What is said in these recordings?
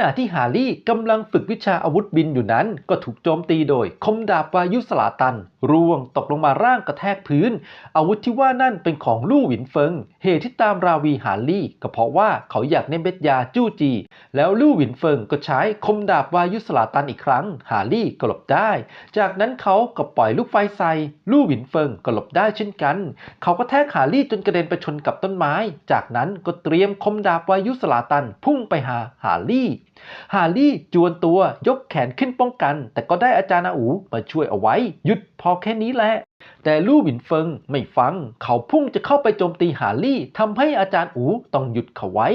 ณะที่ฮารี่กำลังฝึกวิชาอาวุธบินอยู่นั้น ก็ถูกโจมตีโดย คมดาบวายุสลาตัน ร่วงตกลงมาร่างกระแทกพื้น อาวุธที่ว่านั่นเป็นของลู่หวินเฟิง เหตุที่ตามราวีฮารี่ก็เพราะว่าเขาอยากได้นเม็ดยาจู้จี แล้วลู่หวินเฟิงก็ใช้คมดาบวายุสลาตันอีกครั้ง ฮารี่ก็หลบได้ จากนั้นเขาก็ปล่อยลูกไฟใส่ลู่หวินเฟิงก็หลบได้เช่นกัน เขาก็แทกฮารี่จนกระเด็นไปชนกับต้นไม้ จากนั้นก็เตรียมคมดาบวายุสลาตันพุ่งไปหาฮารี่ ฮาร์รี่จวนตัวยกแขนขึ้นป้องกัน แต่ก็ได้อาจารย์อาอูมาช่วยเอาไว้ หยุดพอแค่นี้แหละ แต่ลู่หวินเฟิงไม่ฟัง เขาพุ่งจะเข้าไปโจมตีฮารี่ทำให้อาจารย์อูต้องหยุดเขาไว้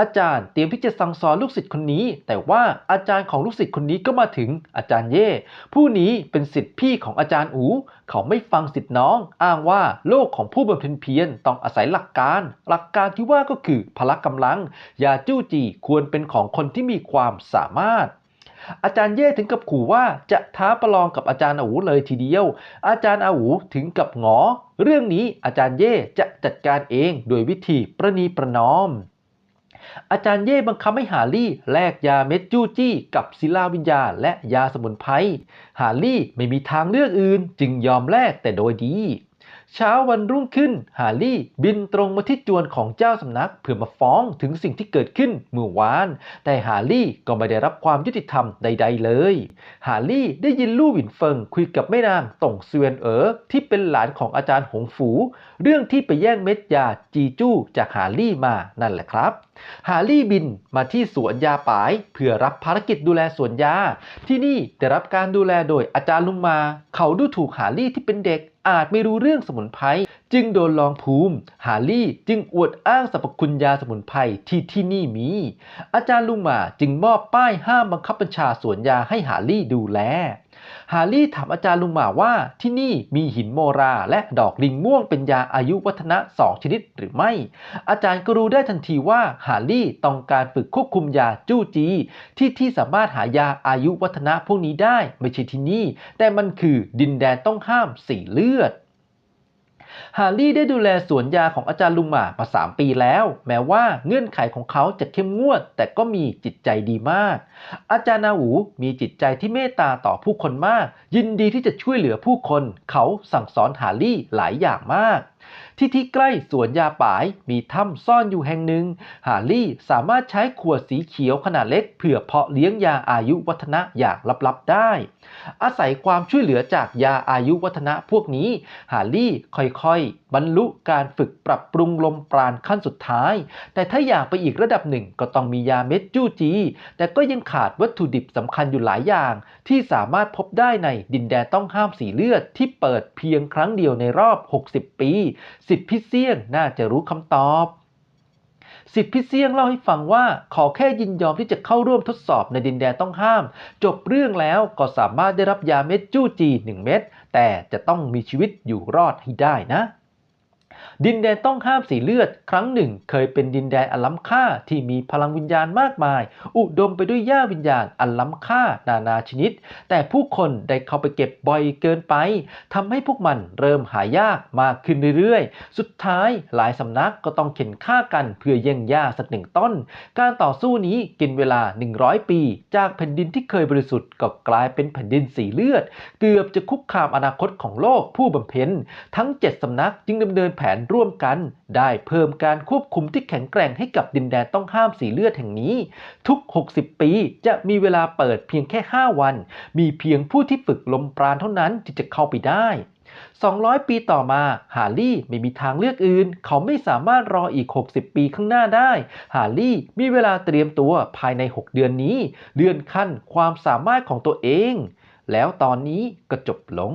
อาจารย์เตรียมที่จะสั่งสอนลูกศิษย์คนนี้ แต่ว่าอาจารย์ของลูกศิษย์คนนี้ก็มาถึงอาจารย์เย่ ผู้นี้เป็นศิษย์พี่ของอาจารย์อู เขาไม่ฟังศิษย์น้อง อ้างว่าโลกของผู้บำเพ็ญเพียรต้องอาศัยหลักการ หลักการที่ว่าก็คือพละกำลังยาจู้จีควรเป็นของคนที่มีความสามารถ อาจารย์เย่ถึงกับขู่ว่าจะท้าประลองกับอาจารย์อาหูเลยทีเดียว อาจารย์อาหูถึงกับหงอ เรื่องนี้อาจารย์เย่จะจัดการเองโดยวิธีประนีประนอม อาจารย์เย่บังคับให้ฮารี่แลกยาเม็ดจู้จี้ กับศิลาวิญญาและยาสมุนไพร ฮารี่ไม่มีทางเลือกอื่นจึงยอมแลกแต่โดยดี เช้าวันรุ่งขึ้น ฮารี่บินตรงมาที่จวนของเจ้าสำนัก เพื่อมาฟ้องถึงสิ่งที่เกิดขึ้นเมื่อวาน แต่ฮารี่ก็ไม่ได้รับความยุติธรรมใด ๆ เลย ฮารี่ได้ยินลู่หวินเฟิงคุยกับแม่นางต่งเซวียนเอ๋อที่เป็นหลานของอาจารย์หงฝู เรื่องที่ไปแย่งเม็ดยาจีจู้จากฮารี่มานั่นแหละครับ ฮารี่บินมาที่สวนยาป่าย เพื่อรับภารกิจดูแลสวนยา ที่นี่ได้รับการดูแลโดยอาจารย์ลุงมา เขาดูถูกฮารี่ที่เป็นเด็ก อาจไม่รู้เรื่องสมุนไพร จึงโดนลองภูมิฮารี่จึงอวดอ้างสรรพคุณยาสมุนไพรที่ที่นี่มี อาจารย์ลุงมาจึงมอบป้ายห้ามบังคับบัญชาสวนยาให้ฮารี่ดูแลฮารี่ถามอาจารย์ลุงหมาว่าที่นี่มีหินโมราและดอกลิงม่วงเป็นยาอายุวัฒนะสองชนิดหรือไม่ อาจารย์ก็รู้ได้ทันทีว่าฮารี่ต้องการฝึกควบคุมยาจู้จี ที่ที่สามารถหายาอายุวัฒนะพวกนี้ได้ไม่ใช่ที่นี่ แต่มันคือดินแดนต้องห้ามสีเลือด ฮารี่ได้ดูแลสวนยาของอาจารย์ลุงหมามา 3 ปีแล้ว แม้ว่าเงื่อนไขของเขาจะเข้มงวด แต่ก็มีจิตใจดีมาก อาจารย์นาหูมีจิตใจที่เมตตาต่อผู้คนมาก ยินดีที่จะช่วยเหลือผู้คน เขาสั่งสอนฮารี่หลายอย่างมาก ที่ที่ใกล้สวนยาป่ายมีถ้ำซ่อนอยู่แห่งหนึ่ง ฮารี่สามารถใช้ขวดสีเขียวขนาดเล็กเพื่อเพาะเลี้ยงยาอายุวัฒนะอย่างลับๆได้ อาศัยความช่วยเหลือจากยาอายุวัฒนะพวกนี้ ฮารี่ค่อยๆ บรรลุการฝึกปรับปรุงลมปราณขั้นสุดท้าย แต่ถ้าอยากไปอีกระดับหนึ่งก็ต้องมียาเม็ดจู้จี แต่ก็ยังขาดวัตถุดิบสำคัญอยู่หลายอย่าง ที่สามารถพบได้ในดินแดนต้องห้ามสีเลือดที่เปิดเพียงครั้งเดียวในรอบ 60 ปีสิทธิพิเซียนน่าจะรู้คำตอบ สิทธิพิเซียงเล่าให้ฟังว่าขอแค่ยินยอมที่จะเข้าร่วมทดสอบในดินแดนต้องห้าม จบเรื่องแล้วก็สามารถได้รับยาเม็ดจู้จี 1 เม็ดแต่จะต้องมีชีวิตอยู่รอดให้ได้นะ ดินแดนต้องห้ามสีเลือด ครั้งหนึ่ง เคยเป็นดินแดนอันล้ำค่าที่มีพลังวิญญาณมากมาย อุดมไปด้วยหญ้าวิญญาณอันล้ำค่านานาชนิด แต่ผู้คนได้เข้าไปเก็บบ่อยเกินไปทำให้พวกมันเริ่มหายากมากขึ้นเรื่อยๆ สุดท้ายหลายสำนักก็ต้องเข็นฆ่ากันเพื่อแย่งหญ้าสักหนึ่งต้น การต่อสู้นี้กินเวลา 100 ปี จากแผ่นดินที่เคยบริสุทธิ์ก็กลายเป็นแผ่นดินสีเลือด เกือบจะคุกคามอนาคตของโลกผู้บำเพ็ญทั้ง 7สำนักจึงดำเนินแผนร่วมกัน ได้เพิ่มการควบคุมที่แข็งแกร่งให้กับดินแดนต้องห้ามสีเลือดแห่งนี้ ทุก 60 ปีจะมีเวลาเปิดเพียงแค่ 5 วัน มีเพียงผู้ที่ฝึกลมปราณเท่านั้นที่จะเข้าไปได้ 200 ปีต่อมา ฮารี่ไม่มีทางเลือกอื่น เขาไม่สามารถรออีก 60 ปีข้างหน้าได้ ฮารี่มีเวลาเตรียมตัวภายใน 6 เดือนนี้ เลื่อนขั้นความสามารถของตัวเอง แล้วตอนนี้ก็จบลง